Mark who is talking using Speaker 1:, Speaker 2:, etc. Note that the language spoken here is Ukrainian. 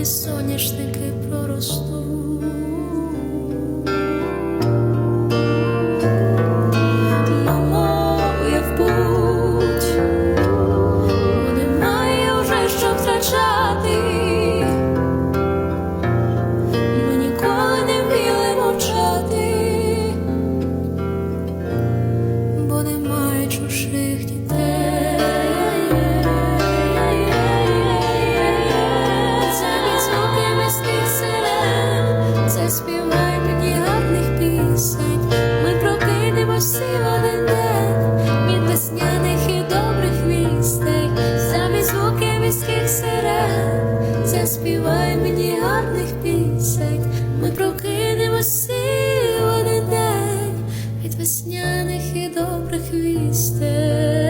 Speaker 1: небі соняшники проростуть. Бо немає вже просив один день від весняних і добрих вістей, замість звуки міських сирен, заспівай мені гарних пісень, ми прокинемося в один день від весняних і добрих вістей.